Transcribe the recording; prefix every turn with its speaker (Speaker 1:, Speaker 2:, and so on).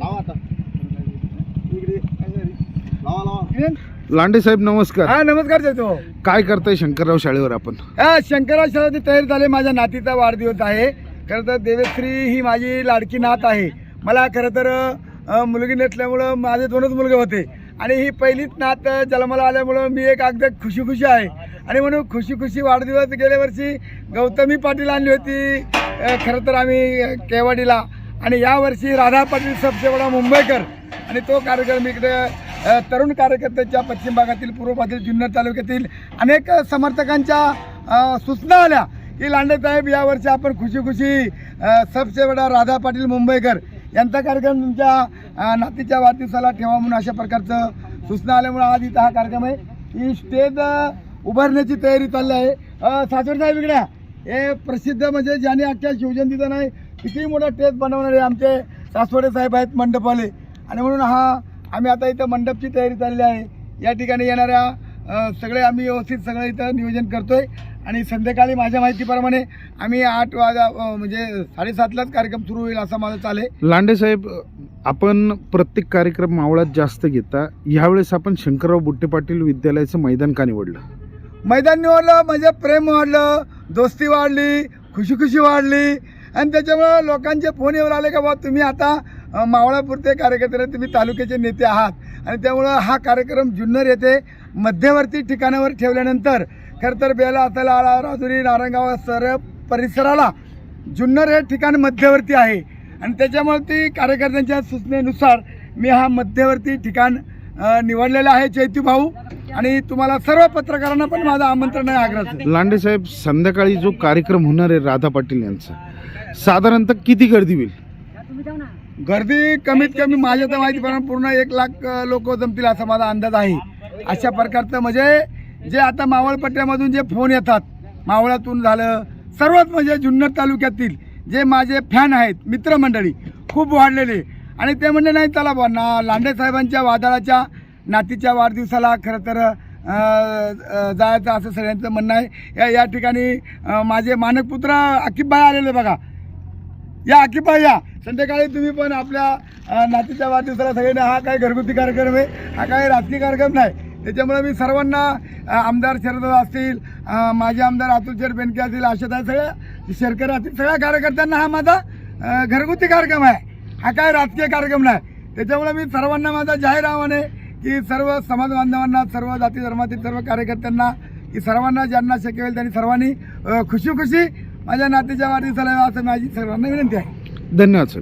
Speaker 1: लावा आता. इकडे लावा लावा.
Speaker 2: लांडे साहेब नमस्कार.
Speaker 3: हा नमस्कार देतो
Speaker 2: काय करताय शंकरराव शाळेवर आपण?
Speaker 3: हा शंकराव शाळेची तयारी झाली. माझ्या नातीचा वाढदिवस आहे. खरं तर देवेश्री ही माझी लाडकी नात आहे. मला खरं तर अ, मुलगी नसल्यामुळं माझे दोनच मुलगे होते. आणि ही पहिलीच नात जन्माला आल्यामुळं मी एक अगदी खुशी खुशी आहे. आणि म्हणून खुशी खुशी वाढदिवस गेल्या वर्षी गौतमी पाटील आणली होती. अ, खरं तर आम्ही केवाडीला आणि यावर्षी राधा पाटील सबसेवडा मुंबईकर आणि तो कार्यक्रम इकडे तरुण कार्यकर्त्यांच्या पश्चिम भागातील पूर्व भागातील जुन्नर तालुक्यातील अनेक समर्थकांच्या सूचना आल्या की लांडेसाहेब यावर्षी आपण खुशी खुशी सबसेवडा राधा पाटील मुंबईकर यांचा कार्यक्रम तुमच्या नातीच्या वाढदिवसाला ठेवा म्हणून अशा प्रकारचं सूचना आल्यामुळे आज इथं हा कार्यक्रम आहे. ही स्टेज उभारण्याची तयारी चालली आहे. सासवड साहेब इकड्या हे प्रसिद्ध म्हणजे ज्याने अख्ख्या शिवजयंतीचा नाही किती मोठा टेस्ट बनवणारे आमचे सासवडे साहेब आहेत मंडपवाले आणि म्हणून हा आम्ही आता इथं मंडपची तयारी चालली आहे. या ठिकाणी येणाऱ्या सगळे आम्ही व्यवस्थित सगळं इथं नियोजन करतोय. आणि संध्याकाळी माझ्या माहितीप्रमाणे आम्ही आठ वाजा म्हणजे साडेसातलाच कार्यक्रम सुरू होईल असं माझं चालेल
Speaker 2: लांडे साहेब आपण प्रत्येक कार्यक्रम मावळात जास्त घेता. यावेळेस आपण शंकरराव बुट्टे पाटील विद्यालयाचं मैदान का निवडलं?
Speaker 3: मैदान निवडलं म्हणजे प्रेम वाढलं दोस्ती वाढली खुशी खुशी वाढली. आणि त्याच्यामुळं लोकांचे फोन येऊन आले का बा तुम्ही आता मावळापुरते कार्यकर्ते तुम्ही तालुक्याचे नेते आहात. आणि त्यामुळं हा कार्यक्रम जुन्नर येथे मध्यवर्ती ठिकाणावर ठेवल्यानंतर खरं तर बेला आताला आळा राजुरी नारायणगाव सर परिसराला जुन्नर हे ठिकाण मध्यवर्ती आहे. आणि त्याच्यामुळे ती कार्यकर्त्यांच्या सूचनेनुसार मी हा मध्यवर्ती ठिकाण निवडलेला निवडलेलं आहे. चैतू भाऊ आणि तुम्हाला सर्व पत्रकारांना पण माझं आमंत्रण आहे आग्रहाचं
Speaker 2: लांडे साहेब संध्याकाळी जो कार्यक्रम होणार आहे राधा पाटील यांचा साधारणतः किती गर्दी होईल?
Speaker 3: गर्दी कमीत कमी माझ्या तर माहितीप्रमाणे पूर्ण एक लाख लोक जमतील असा माझा अंदाज आहे. अशा प्रकारचं म्हणजे जे आता मावळपट्ट्यामधून जे फोन येतात मावळातून झालं सर्वच म्हणजे जुन्नर तालुक्यातील जे माझे फॅन आहेत मित्रमंडळी खूप वाढलेले. आणि ते म्हणले नाही चला बुवा ना लांडे साहेबांच्या वादळाच्या नातीच्या वाढदिवसाला खरं तर जायचं असं सगळ्यांचं म्हणणं आहे. या या ठिकाणी माझे मानकपुत्र अकिबभाई आलेले बघा. या अकिबभाई या. संध्याकाळी तुम्ही पण आपल्या नातीच्या वाढदिवसाला सगळ्यांना हा काही घरगुती कार्यक्रम आहे? हा काही राजकीय कार्यक्रम नाही. त्याच्यामुळे मी सर्वांना आमदार शरद असतील माझे आमदार अतुल शेठ बेनके असतील आशाताई सगळ्या शेरकर असतील सगळ्या कार्यकर्त्यांना हा माझा घरगुती कार्यक्रम आहे. हा काय राजकीय कार्यक्रम नाही. त्याच्यामुळे मी सर्वांना माझा जाहीर आव्हान आहे. की सर्व समाज बांधवांना सर्व जाती धर्मातील सर्व कार्यकर्त्यांना की सर्वांना ज्यांना शक्य होईल त्यांनी सर्वांनी खुशी खुशी माझ्या नातीच्या वाढदिवसाला असं माझी सर्वांना विनंती आहे.
Speaker 2: धन्यवाद सर.